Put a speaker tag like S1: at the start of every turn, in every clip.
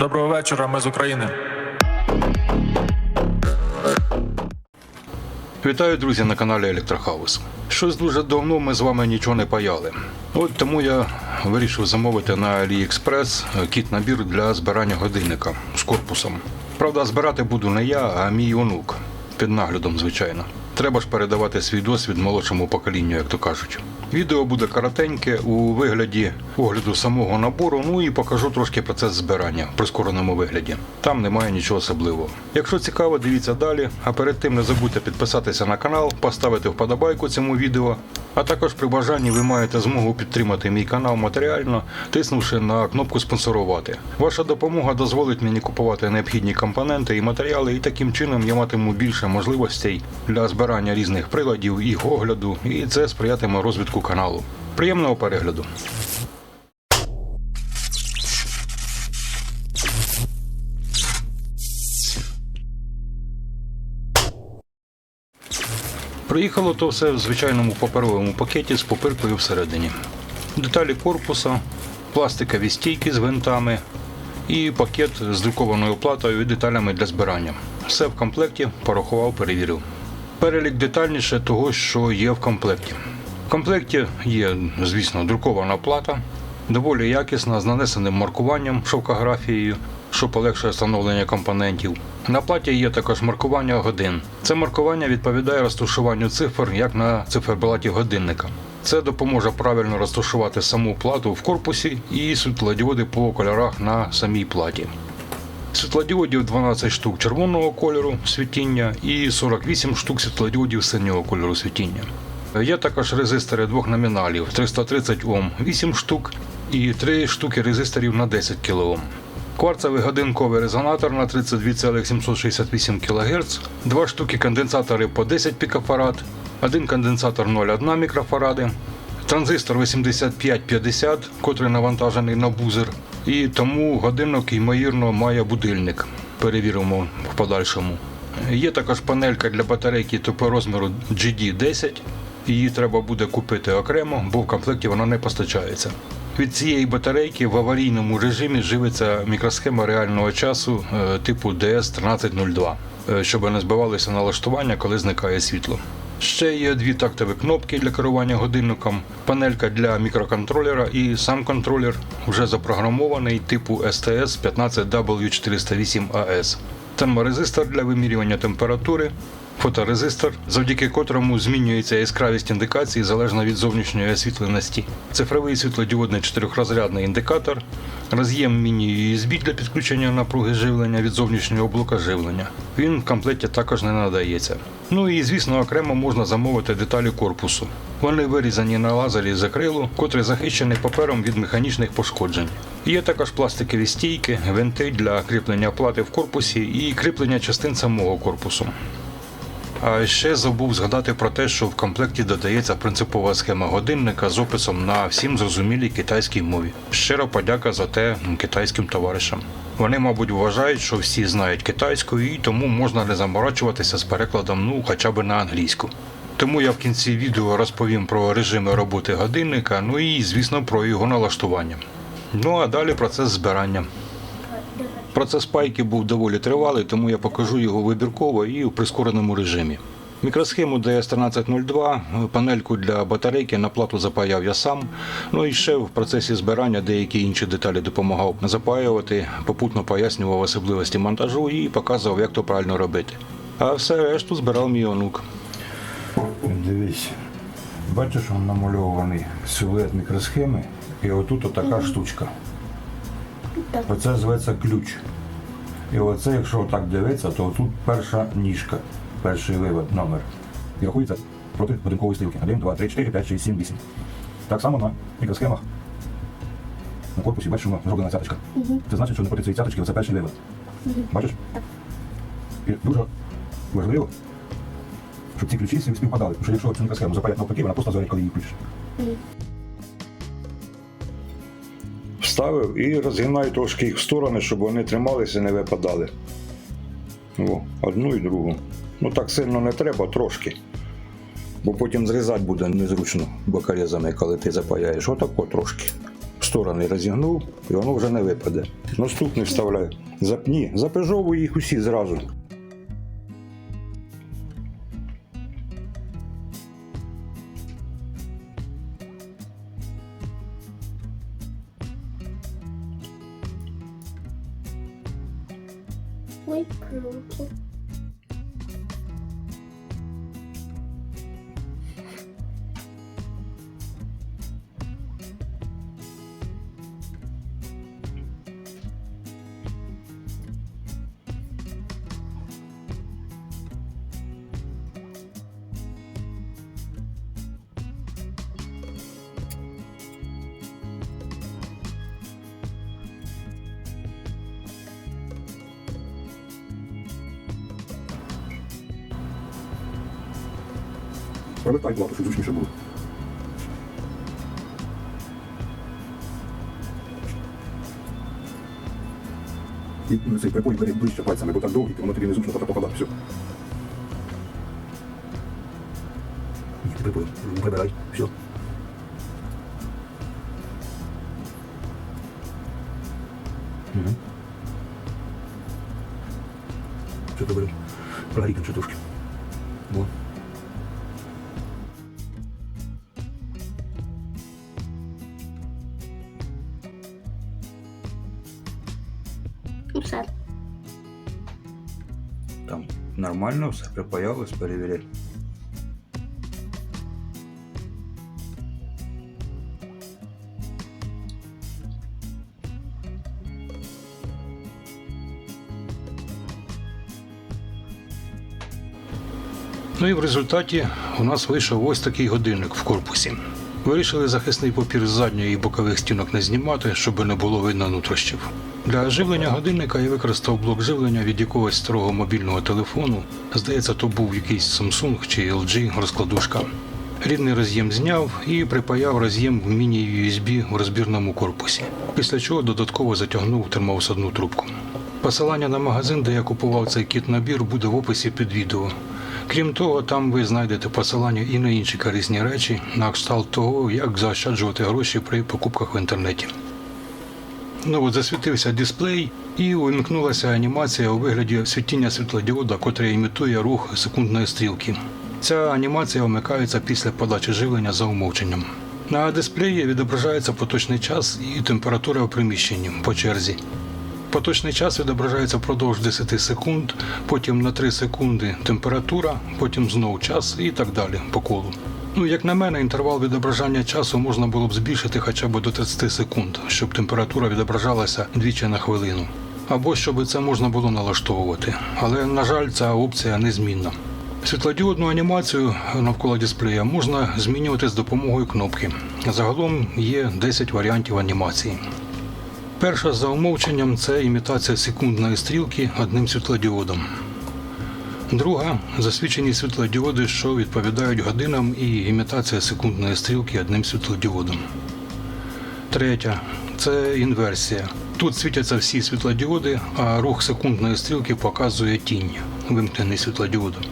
S1: Доброго вечора, ми з України.
S2: Вітаю, друзі, на каналі Електрохаус. Щось дуже давно ми з вами нічого не паяли. От тому я вирішив замовити на AliExpress кіт набір для збирання годинника з корпусом. Правда, збирати буду не я, а мій онук. Під наглядом, звичайно. Треба ж передавати свій досвід молодшому поколінню, як то кажуть. Відео буде коротеньке у вигляді огляду самого набору, ну і покажу трошки процес збирання в прискореному вигляді. Там немає нічого особливого. Якщо цікаво, дивіться далі. А перед тим не забудьте підписатися на канал, поставити вподобайку цьому відео. А також при бажанні ви маєте змогу підтримати мій канал матеріально, тиснувши на кнопку спонсорувати. Ваша допомога дозволить мені купувати необхідні компоненти і матеріали, і таким чином я матиму більше можливостей для збирання різних приладів, їх огляду, і це сприятиме розвитку каналу. Приємного перегляду! Приїхало то все в звичайному паперовому пакеті з попиркою всередині. Деталі корпуса, пластикові стійки з гвинтами і пакет з друкованою платою і деталями для збирання. Все в комплекті порахував, перевірив. Перелік детальніше того, що є в комплекті. В комплекті є, звісно, друкована плата, доволі якісна, з нанесеним маркуванням шовкографією, що полегшує встановлення компонентів. На платі є також маркування годин. Це маркування відповідає розташуванню цифр як на циферблаті годинника. Це допоможе правильно розташувати саму плату в корпусі і світлодіоди по кольорах на самій платі. Світлодіодів 12 штук червоного кольору світіння і 48 штук світлодіодів синього кольору світіння. Є також резистори двох номіналів 330 Ом 8 штук і 3 штуки резисторів на 10 кОм. Кварцевий годинковий резонатор на 32,768 кГц, 2 штуки конденсатори по 10 пікофарад, один конденсатор 0,1 мікрофаради, транзистор 8550, котрий навантажений на бузер, і тому годинник, ймовірно, має будильник. Перевіримо в подальшому. Є також панелька для батарейки типу розміру GD10. Її треба буде купити окремо, бо в комплекті вона не постачається. Від цієї батарейки в аварійному режимі живиться мікросхема реального часу е, типу DS1302, е, щоб не збивалися налаштування, коли зникає світло. Ще є дві тактові кнопки для керування годинником, панелька для мікроконтролера і сам контролер вже запрограмований типу STS 15W408AS. Терморезистор для вимірювання температури, фоторезистор, завдяки котрому змінюється яскравість індикації залежно від зовнішньої освітленості, цифровий світлодіодний чотирьохрозрядний індикатор, роз'єм міні-USB для підключення напруги живлення від зовнішнього блока живлення. Він в комплекті також не надається. Ну і звісно, окремо можна замовити деталі корпусу. Вони вирізані на лазері з акрилу, котрий захищений папером від механічних пошкоджень. Є також пластикові стійки, гвинти для кріплення плати в корпусі і кріплення частин самого корпусу. А ще забув згадати про те, що в комплекті додається принципова схема годинника з описом на всім зрозумілій китайській мові. Щира подяка за те китайським товаришам. Вони, мабуть, вважають, що всі знають китайську, і тому можна не заморачуватися з перекладом, ну хоча б на англійську. Тому я в кінці відео розповім про режими роботи годинника, ну і, звісно, про його налаштування. Ну а далі процес збирання. Процес пайки був доволі тривалий, тому я покажу його вибірково і в прискореному режимі. Мікросхему DS1302, панельку для батарейки на плату запаяв я сам. Ну і ще в процесі збирання деякі інші деталі допомагав запаювати, попутно пояснював особливості монтажу і показував, як то правильно робити. А все решту збирав мій онук.
S3: Дивись, бачиш, він намальований силует мікросхеми, і отут отака штучка.
S4: Так.
S3: Оце зветься ключ. І оце, якщо отак дивитися, то тут перша ніжка, перший вивод, номер. І рахується проти годинкової стрілки. 1, 2, 3, 4, 5, 6, 7, 8. Так само на мікросхемах. На корпусі бачимо зроблена цяточка. Це значить, що напроти цієї цяточки це перший вивод. Бачиш? І дуже важливо, щоб ці ключі співпадали. Тому що якщо цю мікросхему запаяти навпаки, вона просто згорить, коли її включиш.
S5: Вставив і розгинаю трошки їх в сторони, щоб вони трималися і не випадали. О, одну і другу. Ну так сильно не треба, трошки. Бо потім зрізати буде незручно бокорезами, коли ти запаяєш. Отако трошки. В сторони розігнув, і воно вже не випаде. Наступний вставляю. Запні, запежовую їх усі зразу.
S4: Ой, круто.
S3: Перевертай плату, щоб зручніше було. І ну, цей припой бери ближче пальцями, бо так довгий, то воно тобі незручно трохи покладати. Все. І припой, прибирай, все. Угу. Що ти береш? Прогоріть ще трошки. Во.
S4: Все.
S2: Нормально все припаялось, перевіряй. Ну і в результаті у нас вийшов ось такий годинник в корпусі. Вирішили захисний папір з задньої і бокових стінок не знімати, щоб не було видно нутрощів. Для живлення годинника я використав блок живлення від якогось старого мобільного телефону. Здається, то був якийсь Samsung чи LG розкладушка. Рідний роз'єм зняв і припаяв роз'єм в міні-USB в розбірному корпусі, після чого додатково затягнув термоусадну трубку. Посилання на магазин, де я купував цей кіт-набір, буде в описі під відео. Крім того, там ви знайдете посилання і на інші корисні речі, на кшталт того, як заощаджувати гроші при покупках в інтернеті. Ну от засвітився дисплей і увімкнулася анімація у вигляді світіння світлодіода, котре імітує рух секундної стрілки. Ця анімація вмикається після подачі живлення за умовченням. На дисплеї відображається поточний час і температура в приміщенні по черзі. Поточний час відображається впродовж 10 секунд, потім на 3 секунди температура, потім знову час і так далі по колу. Ну, як на мене, інтервал відображання часу можна було б збільшити хоча б до 30 секунд, щоб температура відображалася двічі на хвилину. Або щоб це можна було налаштовувати. Але, на жаль, ця опція незмінна. Світлодіодну анімацію навколо дисплея можна змінювати з допомогою кнопки. Загалом є 10 варіантів анімації. Перша за умовченням це імітація секундної стрілки одним світлодіодом. Друга засвідчені світлодіоди, що відповідають годинам, і імітація секундної стрілки одним світлодіодом. Третя це інверсія. Тут світяться всі світлодіоди, а рух секундної стрілки показує тінь, вимкнений світлодіодом.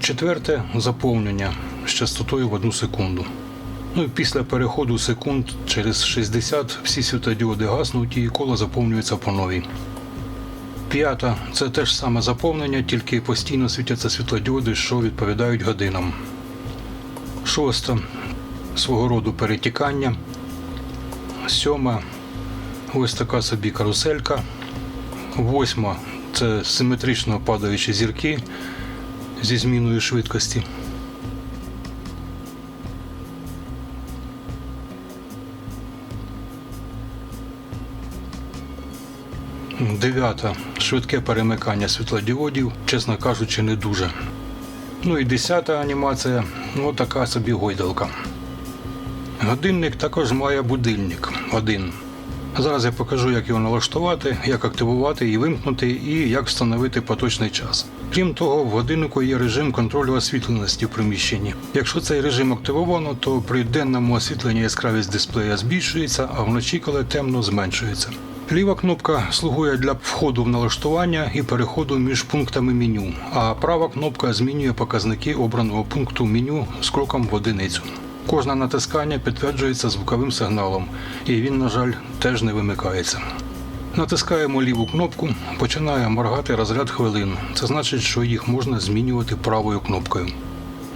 S2: Четверте заповнення з частотою в одну секунду. Ну і після переходу секунд через 60 всі світлодіоди гаснуть і коло заповнюється по новій. П'ята це теж саме заповнення, тільки постійно світяться світлодіоди, що відповідають годинам. Шоста свого роду перетікання. Сьома ось така собі каруселька. Восьма це симетрично падаючі зірки зі зміною швидкості. Дев'ята швидке перемикання світлодіодів, чесно кажучи, не дуже. Ну і десята анімація ну така собі гойдалка. Годинник також має будильник один. Зараз я покажу, як його налаштувати, як активувати і вимкнути, і як встановити поточний час. Крім того, в годиннику є режим контролю освітленості в приміщенні. Якщо цей режим активовано, то при денному освітленні яскравість дисплея збільшується, а вночі, коли темно, зменшується. Ліва кнопка слугує для входу в налаштування і переходу між пунктами меню, а права кнопка змінює показники обраного пункту меню з кроком в одиницю. Кожне натискання підтверджується звуковим сигналом, і він, на жаль, теж не вимикається. Натискаємо ліву кнопку, починає моргати розряд хвилин. Це значить, що їх можна змінювати правою кнопкою.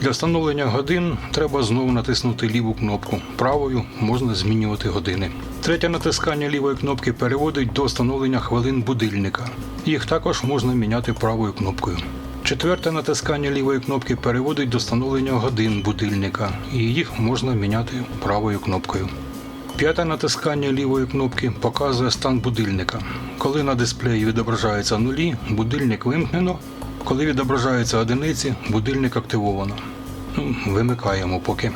S2: Для встановлення годин треба знову натиснути ліву кнопку. Правою можна змінювати години. Третє натискання лівої кнопки переводить до встановлення хвилин будильника. Їх також можна міняти правою кнопкою. Четверте натискання лівої кнопки переводить до встановлення годин будильника, і їх можна міняти правою кнопкою. П'яте натискання лівої кнопки показує стан будильника. Коли на дисплеї відображаються нулі, будильник вимкнено. Коли відображаються одиниці, будильник активовано. Ну, Вимикаємо поки.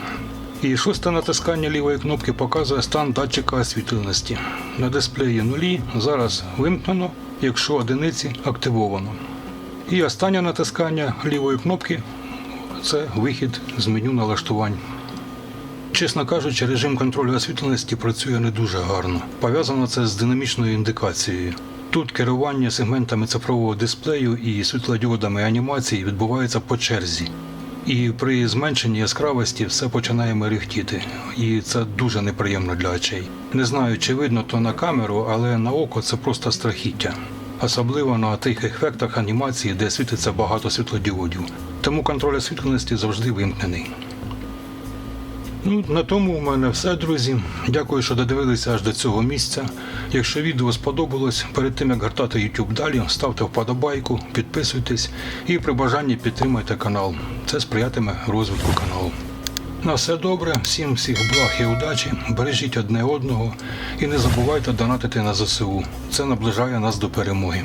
S2: І шосте натискання лівої кнопки показує стан датчика освітленості. На дисплеї нулі зараз вимкнено, якщо одиниці активовано. І останнє натискання лівої кнопки це вихід з меню налаштувань. Чесно кажучи, режим контролю освітленості працює не дуже гарно. Пов'язано це з динамічною індикацією. Тут керування сегментами цифрового дисплею і світлодіодами анімації відбувається по черзі. І при зменшенні яскравості все починає мерехтіти. І це дуже неприємно для очей. Не знаю, чи видно то на камеру, але на око це просто страхіття. Особливо на тих ефектах анімації, де світиться багато світлодіодів. Тому контроль освітленості завжди вимкнений. Ну, на тому у мене все, друзі. Дякую, що додивилися аж до цього місця. Якщо відео сподобалось, перед тим як гортати YouTube далі, ставте вподобайку, підписуйтесь і при бажанні підтримайте канал. Це сприятиме розвитку каналу. На все добре, всім всіх благ і удачі, бережіть одне одного і не забувайте донатити на ЗСУ. Це наближає нас до перемоги.